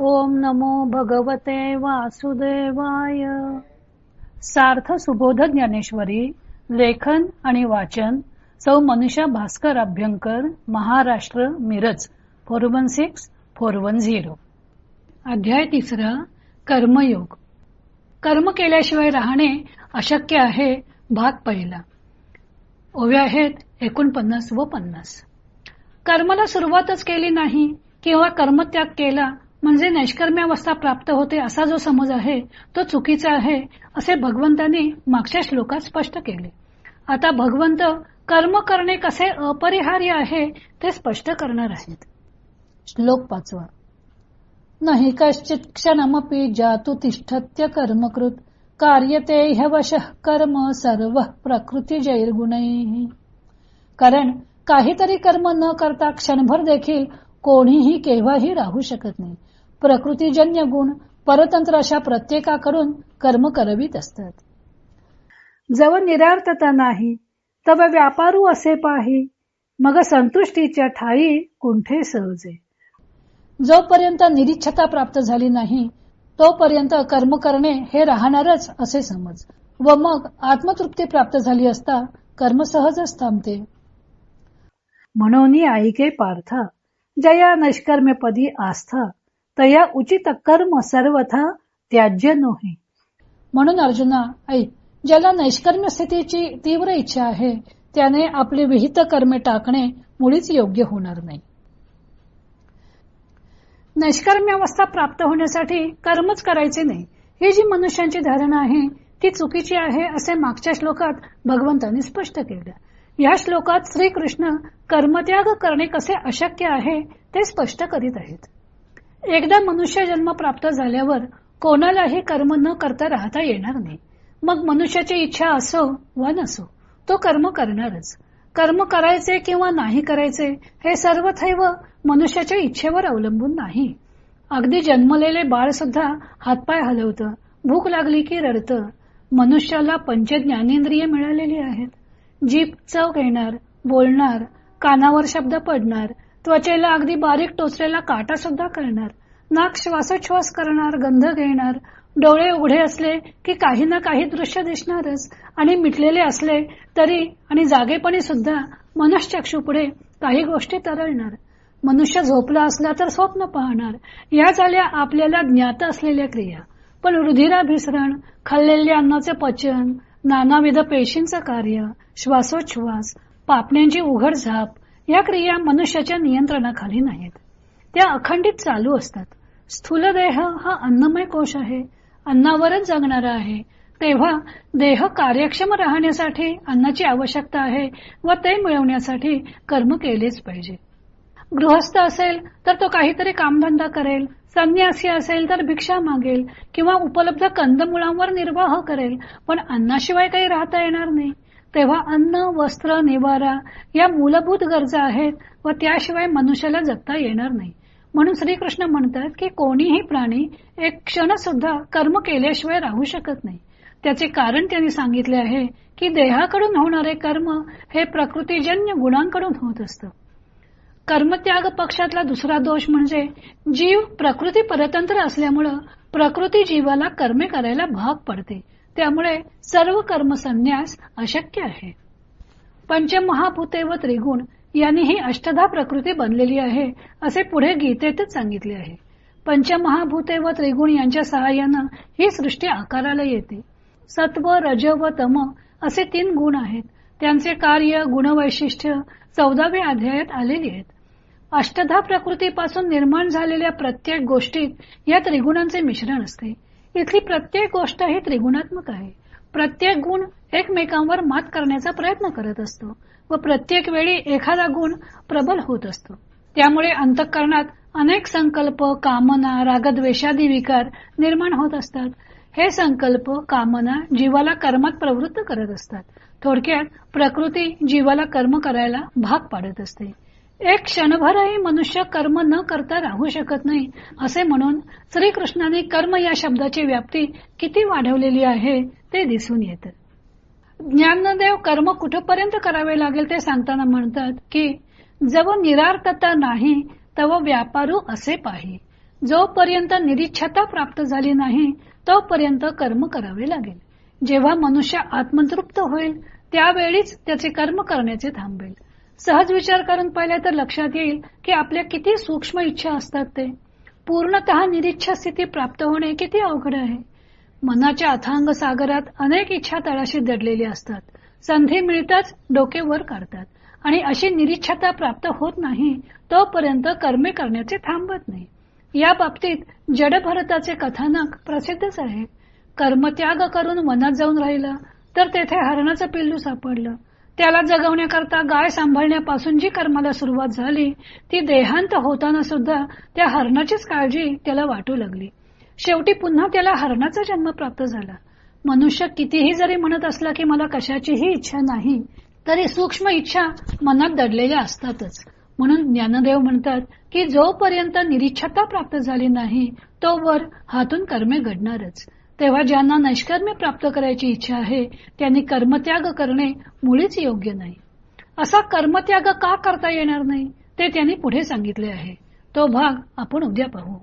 ओम नमो भगवते वासुदेवाय. सार्थ सुबोध ज्ञानेश्वरी लेखन आणि वाचन सौ Manusha Bhaskar Abhyankar Maharashtra Miraj four one six four one zero. अध्याय तिसरा कर्मयोग. कर्म केल्याशिवाय राहणे अशक्य आहे भाग पहिला. ओव्या आहेत एकोणपन्नास व पन्नास. कर्माला सुरुवातच केली नाही किंवा कर्मत्याग केला म्हणजे नैष्कर्म्यावस्था प्राप्त होते असा जो समज आहे तो चुकीचा आहे असे भगवंतांनी मागच्या श्लोकात स्पष्ट केले. आता भगवंत कर्म करणे कसे अपरिहार्य आहे ते स्पष्ट करणार आहेत. श्लोक पाचवा. नाही कश्चित क्षणमपि जातु तिष्ठत्य कर्मकृत कार्यते ह्यवश कर्म सर्व प्रकृती जैर्गुण कारण काहीतरी कर्म न करता क्षणभर देखील कोणीही केव्हाही राहू शकत नाही. प्रकृतीजन्य गुण परतंत्र अशा प्रत्येकाकडून कर्म करवीत असतात. जव निरार्थता नाही तव व्यापारू असे पाही मग संतुष्टीच्या ठाई कुंठे सहजे. जोपर्यंत निरीच्छता प्राप्त झाली नाही तोपर्यंत कर्म करणे हे राहणारच असे समज व मग आत्मतृप्ती प्राप्त झाली असता कर्म सहजच थांबते. म्हणून ऐके पार्था. जया नैष्कर्म्यपदी आस्था तया उचित कर्म सर्वथा त्याज्य नोहे. म्हणून अर्जुना ऐक ज्याला नैष्कर्म्य स्थितीची तीव्र इच्छा आहे त्याने आपले विहित कर्मे टाकणे मुळीच योग्य होणार नाही. नैष्कर्म्य अवस्था प्राप्त होण्यासाठी कर्मच करायचे नाही. ही जी मनुष्यांची धारणा आहे ती चुकीची आहे असे मागच्या श्लोकात भगवंतांनी स्पष्ट केलं. या श्लोकात श्रीकृष्ण कर्मत्याग करणे कसे अशक्य आहे ते स्पष्ट करीत आहेत. एकदा मनुष्य जन्म प्राप्त झाल्यावर कोणालाही कर्म न करता राहता येणार नाही. मग मनुष्याची इच्छा असो वा नसो तो कर्म करणारच. कर्म करायचे किंवा नाही करायचे हे सर्वथैव मनुष्याच्या इच्छेवर अवलंबून नाही. अगदी जन्मलेले बाळ सुद्धा हातपाय हलवतं भूक लागली की रडतं. मनुष्याला पंचज्ञानेंद्रिय मिळालेली आहेत. जीभ चव घेणार बोलणार कानावर शब्द पडणार त्वचेला अगदी बारीक टोचलेला काटा सुद्धा करणार नाक श्वासोच्छ्वास करणार गंध घेणार डोळे उघडे असले की काही ना काही दृश्य दिसणारच आणि मिटलेले असले तरी आणि जागेपणी सुद्धा मनश्चक्षू पुढे काही गोष्टी तरळणार मनुष्य झोपला असला तर स्वप्न पाहणार या झाल्या आपल्याला ज्ञात असलेल्या क्रिया. पण रुधिराभिसरण खाल्लेल्या अन्नाचे पचन नानाविध पेशींचं कार्य श्वासोच्छ्वास पापण्यांची उघड झाप या क्रिया मनुष्याच्या नियंत्रणाखाली नाहीत. त्या अखंडित चालू असतात. स्थूल देह हा अन्नमय कोश आहे. अन्नावरच जगणारा आहे. तेव्हा देह कार्यक्षम राहण्यासाठी अन्नाची आवश्यकता आहे व ते मिळवण्यासाठी कर्म केलेच पाहिजे गृहस्थ असेल तर तो काहीतरी कामधंदा करेल संन्यासी असेल तर भिक्षा मागेल किंवा उपलब्ध कंदमुळांवर निर्वाह करेल पण अन्नाशिवाय काही राहता येणार नाही. तेव्हा अन्न वस्त्र निवारा या मूलभूत गरजा आहेत व त्याशिवाय मनुष्याला जगता येणार नाही. म्हणून श्रीकृष्ण म्हणतात की कोणीही प्राणी एक क्षण सुद्धा कर्म केल्याशिवाय राहू शकत नाही. त्याचे कारण त्यांनी सांगितले आहे की देहाकडून होणारे कर्म हे प्रकृतीजन्य गुणांकडून होत असतं. कर्मत्याग पक्षातला दुसरा दोष म्हणजे जीव प्रकृती परतंत्र असल्यामुळं प्रकृती जीवाला कर्मे करायला भाग पडते. त्यामुळे सर्व कर्म संन्यास अशक्य आहे. पंचमहाभूते व त्रिगुण यांनी ही अष्टधा प्रकृती बनलेली आहे असे पुढे गीतेतच सांगितले आहे. पंचमहाभूते व त्रिगुण यांच्या सहाय्यानं ही सृष्टी आकाराला येते. सत्व रज व तम असे तीन गुण आहेत. त्यांचे कार्य गुणवैशिष्ट्य चौदाव्या अध्यायात आलेली आहेत. अष्टधा प्रकृतीपासून निर्माण झालेल्या प्रत्येक गोष्टीत या त्रिगुणांचे मिश्रण असते. इथली प्रत्येक गोष्ट ही त्रिगुणात्मक आहे. प्रत्येक गुण एकमेकांवर मात करण्याचा प्रयत्न करत असतो व प्रत्येक वेळी एखादा गुण प्रबल होत असतो. त्यामुळे अंतःकरणात अनेक संकल्प कामना रागद्वेषादी विकार निर्माण होत असतात. हे संकल्प कामना जीवाला कर्मात प्रवृत्त करत असतात. थोडक्यात प्रकृती जीवाला कर्म करायला भाग पाडत असते. एक क्षणभरही मनुष्य कर्म न करता राहू शकत नाही असे म्हणून श्रीकृष्णाने कर्म या शब्दाची व्याप्ती किती वाढवलेली आहे ते दिसून येतं. ज्ञानदेव कर्म कुठपर्यंत करावे लागेल ते सांगताना म्हणतात की जव निरार्थता नाही तव व्यापारू असे पाही. जोपर्यंत निरीच्छता प्राप्त झाली नाही तोपर्यंत कर्म करावे लागेल. जेव्हा मनुष्य आत्मतृप्त होईल त्यावेळीच त्याचे कर्म करण्याचे थांबेल. सहज विचार करून पाहिले तर लक्षात येईल की आपल्या किती सूक्ष्म इच्छा असतात ते. पूर्णतः निरीच्छा स्थिती प्राप्त होणे किती अवघड आहे. मनाच्या अथांग सागरात अनेक इच्छा तळाशी दडलेली असतात. संधी मिळताच डोके वर काढतात. आणि अशी निरीच्छता प्राप्त होत नाही तोपर्यंत कर्मे करण्याचे थांबत नाही. या बाबतीत जडभरताचे कथानक प्रसिद्धच आहे. कर्मत्याग करून वनात जाऊन राहिला तर तेथे हरणाचं पिल्लू सापडलं. त्याला जगवण्याकरता गाय सांभाळण्यापासून जी कर्माला सुरुवात झाली ती देहांत होताना सुद्धा त्या हरणाचीच काळजी त्याला वाटू लागली. शेवटी पुन्हा त्याला हरणाचा जन्म प्राप्त झाला. मनुष्य कितीही जरी म्हणत असला की मला कशाचीही इच्छा नाही तरी सूक्ष्म इच्छा मनात दडलेल्या असतातच. म्हणून ज्ञानदेव म्हणतात की जोपर्यंत निरीच्छता प्राप्त झाली नाही तोवर हातून कर्मे घडणारच. तेव्हा ज्यांना नैष्कर्म्य प्राप्त करायची इच्छा आहे त्यांनी कर्मत्याग करणे मुळीच योग्य नाही. असा कर्मत्याग का करता येणार नाही ते त्यांनी पुढे सांगितले आहे. तो भाग आपण उद्या पाहू.